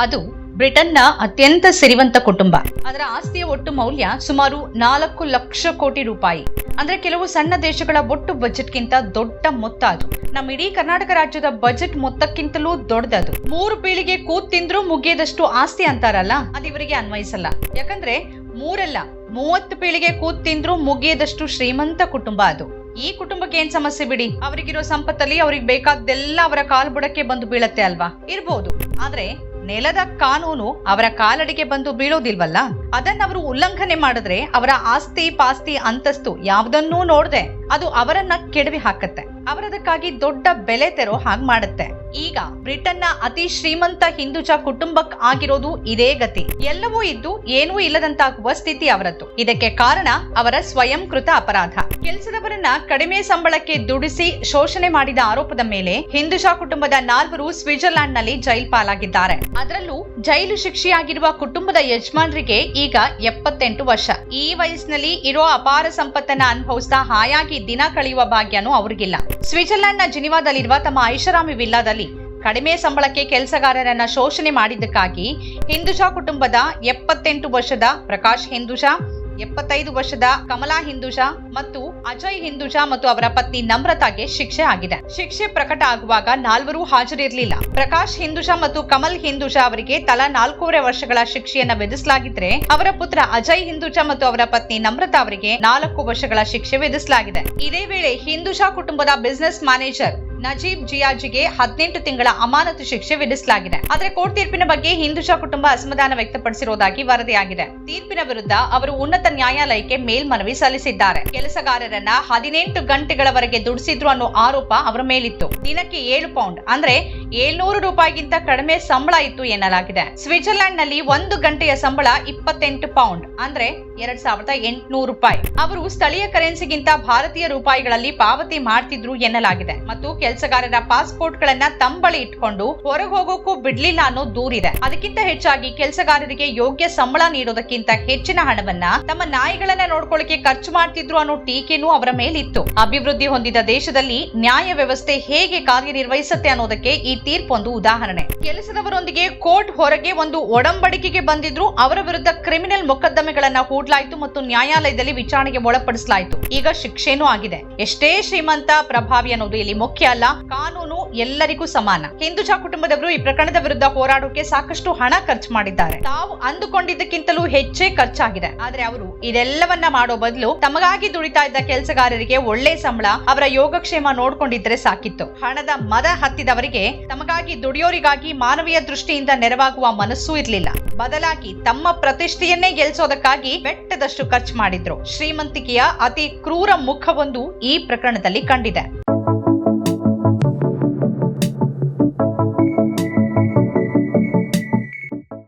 ಅದು ಬ್ರಿಟನ್ನ ಅತ್ಯಂತ ಸಿರಿವಂತ ಕುಟುಂಬ. ಅದರ ಆಸ್ತಿಯ ಒಟ್ಟು ಮೌಲ್ಯ ಸುಮಾರು ನಾಲ್ಕು ಲಕ್ಷ ಕೋಟಿ ರೂಪಾಯಿ. ಅಂದ್ರೆ ಕೆಲವು ಸಣ್ಣ ದೇಶಗಳ ಒಟ್ಟು ಬಜೆಟ್ಗಿಂತ ದೊಡ್ಡ ಮೊತ್ತ ಅದು. ನಮ್ಮ ಇಡೀ ಕರ್ನಾಟಕ ರಾಜ್ಯದ ಬಜೆಟ್ ಮೊತ್ತಕ್ಕಿಂತಲೂ ದೊಡ್ಡದದು ಮೂರು ಪೀಳಿಗೆ ಕೂತ್ ತಿಂದ್ರೂ ಮುಗಿಯದಷ್ಟು ಆಸ್ತಿ ಅಂತಾರಲ್ಲ, ಅದು ಇವರಿಗೆ ಅನ್ವಯಿಸಲ್ಲ. ಯಾಕಂದ್ರೆ ಮೂರಲ್ಲ, ಮೂವತ್ತು ಪೀಳಿಗೆ ಕೂತ್ ತಿಂದ್ರೂ ಮುಗಿಯದಷ್ಟು ಶ್ರೀಮಂತ ಕುಟುಂಬ ಅದು. ಈ ಕುಟುಂಬಕ್ಕೆ ಏನ್ ಸಮಸ್ಯೆ ಬಿಡಿ? ಅವರಿಗಿರೋ ಸಂಪತ್ತಲ್ಲಿ ಅವ್ರಿಗೆ ಬೇಕಾದ್ದೆಲ್ಲ ಅವರ ಕಾಲ್ ಬುಡಕ್ಕೆ ಬಂದು ಬೀಳತ್ತೆ ಅಲ್ವಾ? ಇರ್ಬೋದು. ಆದ್ರೆ ನೆಲದ ಕಾನೂನು ಅವರ ಕಾಲಡಿಗೆ ಬಂದು ಬೀಳೋದಿಲ್ವಲ್ಲ? ಅದನ್ನ ಅವರು ಉಲ್ಲಂಘನೆ ಮಾಡಿದ್ರೆ ಅವರ ಆಸ್ತಿ ಪಾಸ್ತಿ ಅಂತಸ್ತು ಯಾವುದನ್ನೂ ನೋಡದೆ, ಅದು ಅವರನ್ನ ಕೆಡವಿ ಹಾಕತ್ತೆ. ಅವರದಕ್ಕಾಗಿ ದೊಡ್ಡ ಬೆಲೆ ತೆರೋ ಹಾಗೆ ಮಾಡುತ್ತೆ. ಈಗ ಬ್ರಿಟನ್ನ ಅತಿ ಶ್ರೀಮಂತ ಹಿಂದುಜ ಕುಟುಂಬಕ್ ಆಗಿರೋದು ಇದೇ ಗತಿ. ಎಲ್ಲವೂ ಇದ್ದು ಏನೂ ಇಲ್ಲದಂತಾಗುವ ಸ್ಥಿತಿ ಅವರದ್ದು. ಇದಕ್ಕೆ ಕಾರಣ ಅವರ ಸ್ವಯಂಕೃತ ಅಪರಾಧ. ಕೆಲಸದವರನ್ನ ಕಡಿಮೆ ಸಂಬಳಕ್ಕೆ ದುಡಿಸಿ ಶೋಷಣೆ ಮಾಡಿದ ಆರೋಪದ ಮೇಲೆ ಹಿಂದುಜಾ ಕುಟುಂಬದ ನಾಲ್ವರು ಸ್ವಿಟ್ಜರ್ಲ್ಯಾಂಡ್ನಲ್ಲಿ ಜೈಲ್ ಪಾಲಾಗಿದ್ದಾರೆ ಅದರಲ್ಲೂ ಜೈಲು ಶಿಕ್ಷೆಯಾಗಿರುವ ಕುಟುಂಬದ ಯಜಮಾನರಿಗೆ ಈಗ ಎಪ್ಪತ್ತೆಂಟು ವರ್ಷ. ಈ ವಯಸ್ಸಿನಲ್ಲಿ ಇರೋ ಅಪಾರ ಸಂಪತ್ತನ್ನ ಅನುಭವಿಸ್ತಾ ಹಾಯಾಗಿ ದಿನ ಕಳೆಯುವ ಭಾಗ್ಯನೂ ಅವ್ರಿಗಿಲ್ಲ. ಸ್ವಿಟ್ಜರ್ಲೆಂಡ್ನ ಜಿನಿವಾದಲ್ಲಿರುವ ತಮ್ಮ ಐಷಾರಾಮಿ ವಿಲ್ಲಾದಲ್ಲಿ ಕಡಿಮೆ ಸಂಬಳಕ್ಕೆ ಕೆಲಸಗಾರರನ್ನ ಶೋಷಣೆ ಮಾಡಿದ್ದಕ್ಕಾಗಿ ಹಿಂದುಜಾ ಕುಟುಂಬದ ಎಪ್ಪತ್ತೆಂಟು ವರ್ಷದ ಪ್ರಕಾಶ್ ಹಿಂದುಜಾ ಎಪ್ಪತ್ತೈದು ವರ್ಷದ ಕಮಲಾ ಹಿಂದುಜಾ ಮತ್ತು ಅಜಯ್ ಹಿಂದುಜಾ ಮತ್ತು ಅವರ ಪತ್ನಿ ನಮ್ರತಾಗೆ ಶಿಕ್ಷೆ ಆಗಿದೆ. ಶಿಕ್ಷೆ ಪ್ರಕಟ ಆಗುವಾಗ ನಾಲ್ವರು ಹಾಜರಿರಲಿಲ್ಲ. ಪ್ರಕಾಶ್ ಹಿಂದುಜಾ ಮತ್ತು ಕಮಲ್ ಹಿಂದುಜಾ ಅವರಿಗೆ ತಲಾ ನಾಲ್ಕೂವರೆ ವರ್ಷಗಳ ಶಿಕ್ಷೆಯನ್ನ ವಿಧಿಸಲಾಗಿದ್ರೆ ಅವರ ಪುತ್ರ ಅಜಯ್ ಹಿಂದುಜಾ ಮತ್ತು ಅವರ ಪತ್ನಿ ನಮ್ರತಾ ಅವರಿಗೆ ನಾಲ್ಕು ವರ್ಷಗಳ ಶಿಕ್ಷೆ ವಿಧಿಸಲಾಗಿದೆ. ಇದೇ ವೇಳೆ ಹಿಂದುಜಾ ಕುಟುಂಬದ ಬಿಸಿನೆಸ್ ಮ್ಯಾನೇಜರ್ ನಜೀಬ್ ಜಿಯಾಜಿಗೆ ಹದಿನೆಂಟು ತಿಂಗಳ ಅಮಾನತು ಶಿಕ್ಷೆ ವಿಧಿಸಲಾಗಿದೆ. ಆದರೆ ಕೋರ್ಟ್ ತೀರ್ಪಿನ ಬಗ್ಗೆ ಹಿಂದುಜಾ ಕುಟುಂಬ ಅಸಮಾಧಾನ ವ್ಯಕ್ತಪಡಿಸಿರುವುದಾಗಿ ವರದಿಯಾಗಿದೆ. ತೀರ್ಪಿನ ವಿರುದ್ಧ ಅವರು ಉನ್ನತ ನ್ಯಾಯಾಲಯಕ್ಕೆ ಮೇಲ್ಮನವಿ ಸಲ್ಲಿಸಿದ್ದಾರೆ. ಕೆಲಸಗಾರರನ್ನ ಹದಿನೆಂಟು ಗಂಟೆಗಳವರೆಗೆ ದುಡಿಸಿದ್ರು ಅನ್ನೋ ಆರೋಪ ಅವರ ಮೇಲಿತ್ತು. ದಿನಕ್ಕೆ ಏಳು ಪೌಂಡ್. ಅಂದ್ರೆ ಏಳ್ನೂರು ರೂಪಾಯಿಗಿಂತ ಕಡಿಮೆ ಸಂಬಳ ಇತ್ತು ಎನ್ನಲಾಗಿದೆ. ಸ್ವಿಟ್ಜರ್ಲೆಂಡ್ನಲ್ಲಿ ಒಂದು ಗಂಟೆಯ ಸಂಬಳ ಇಪ್ಪತ್ತೆಂಟು ಪೌಂಡ್ ಅಂದ್ರೆ ಎರಡ್ ಸಾವಿರದ ಎಂಟುನೂರು ರೂಪಾಯಿ. ಅವರು ಸ್ಥಳೀಯ ಕರೆನ್ಸಿಗಿಂತ ಭಾರತೀಯ ರೂಪಾಯಿಗಳಲ್ಲಿ ಪಾವತಿ ಮಾಡ್ತಿದ್ರು ಎನ್ನಲಾಗಿದೆ. ಮತ್ತು ಕೆಲಸಗಾರರ ಪಾಸ್ಪೋರ್ಟ್ ಗಳನ್ನ ತಂಬಳಿ ಇಟ್ಕೊಂಡು ಹೊರಗೆ ಹೋಗೋಕ್ಕೂ ಬಿಡ್ಲಿಲ್ಲ ಅನ್ನೋ ದೂರಿದೆ. ಅದಕ್ಕಿಂತ ಹೆಚ್ಚಾಗಿ ಕೆಲಸಗಾರರಿಗೆ ಯೋಗ್ಯ ಸಂಬಳ ನೀಡೋದಕ್ಕಿಂತ ಹೆಚ್ಚಿನ ಹಣವನ್ನ ತಮ್ಮ ನಾಯಿಗಳನ್ನ ನೋಡ್ಕೊಳ್ಳಿಕ್ಕೆ ಖರ್ಚು ಮಾಡ್ತಿದ್ರು ಅನ್ನೋ ಟೀಕೆನೂ ಅವರ ಮೇಲಿತ್ತು. ಅಭಿವೃದ್ಧಿ ಹೊಂದಿದ ದೇಶದಲ್ಲಿ ನ್ಯಾಯ ವ್ಯವಸ್ಥೆ ಹೇಗೆ ಕಾರ್ಯನಿರ್ವಹಿಸುತ್ತೆ ಅನ್ನೋದಕ್ಕೆ ಈ ತೀರ್ಪೊಂದು ಉದಾಹರಣೆ. ಕೆಲಸದವರೊಂದಿಗೆ ಕೋರ್ಟ್ ಹೊರಗೆ ಒಂದು ಒಡಂಬಡಿಕೆಗೆ ಬಂದಿದ್ರು ಅವರ ವಿರುದ್ಧ ಕ್ರಿಮಿನಲ್ ಮೊಕದ್ದಮೆಗಳನ್ನ ಹೂಡ್ಲಾಯಿತು ಮತ್ತು ನ್ಯಾಯಾಲಯದಲ್ಲಿ ವಿಚಾರಣೆಗೆ ಒಳಪಡಿಸಲಾಯಿತು. ಈಗ ಶಿಕ್ಷೆನೂ ಆಗಿದೆ. ಎಷ್ಟೇ ಶ್ರೀಮಂತ ಪ್ರಭಾವಿ ಅನ್ನೋದು ಇಲ್ಲಿ ಮುಖ್ಯ ಅಲ್ಲ, ಕಾನೂನು ಎಲ್ಲರಿಗೂ ಸಮಾನ. ಹಿಂದುಜಾ ಕುಟುಂಬದವರು ಈ ಪ್ರಕರಣದ ವಿರುದ್ಧ ಹೋರಾಡೋಕೆ ಸಾಕಷ್ಟು ಹಣ ಖರ್ಚು ಮಾಡಿದ್ದಾರೆ. ತಾವು ಅಂದುಕೊಂಡಿದ್ದಕ್ಕಿಂತಲೂ ಹೆಚ್ಚೇ ಖರ್ಚಾಗಿದೆ. ಆದ್ರೆ ಅವರು ಇದೆಲ್ಲವನ್ನ ಮಾಡೋ ಬದಲು ತಮಗಾಗಿ ದುಡಿತಾ ಇದ್ದ ಕೆಲಸಗಾರರಿಗೆ ಒಳ್ಳೆ ಸಂಬಳ, ಅವರ ಯೋಗಕ್ಷೇಮ ನೋಡ್ಕೊಂಡಿದ್ರೆ ಸಾಕಿತ್ತು. ಹಣದ ಮದ ಹತ್ತಿದವರಿಗೆ ತಮಗಾಗಿ, ದುಡಿಯೋರಿಗಾಗಿ ಮಾನವೀಯ ದೃಷ್ಟಿಯಿಂದ ನೆರವಾಗುವ ಮನಸ್ಸು ಇರ್ಲಿಲ್ಲ. ಬದಲಾಗಿ ತಮ್ಮ ಪ್ರತಿಷ್ಠೆಯನ್ನೇ ಗೆಲ್ಸೋದಕ್ಕಾಗಿ ಬೆಟ್ಟದಷ್ಟು ಖರ್ಚು ಮಾಡಿದ್ರು. ಶ್ರೀಮಂತಿಕೆಯ ಅತಿ ಕ್ರೂರ ಮುಖವೊಂದು ಈ ಪ್ರಕರಣದಲ್ಲಿ ಕಂಡಿದೆ.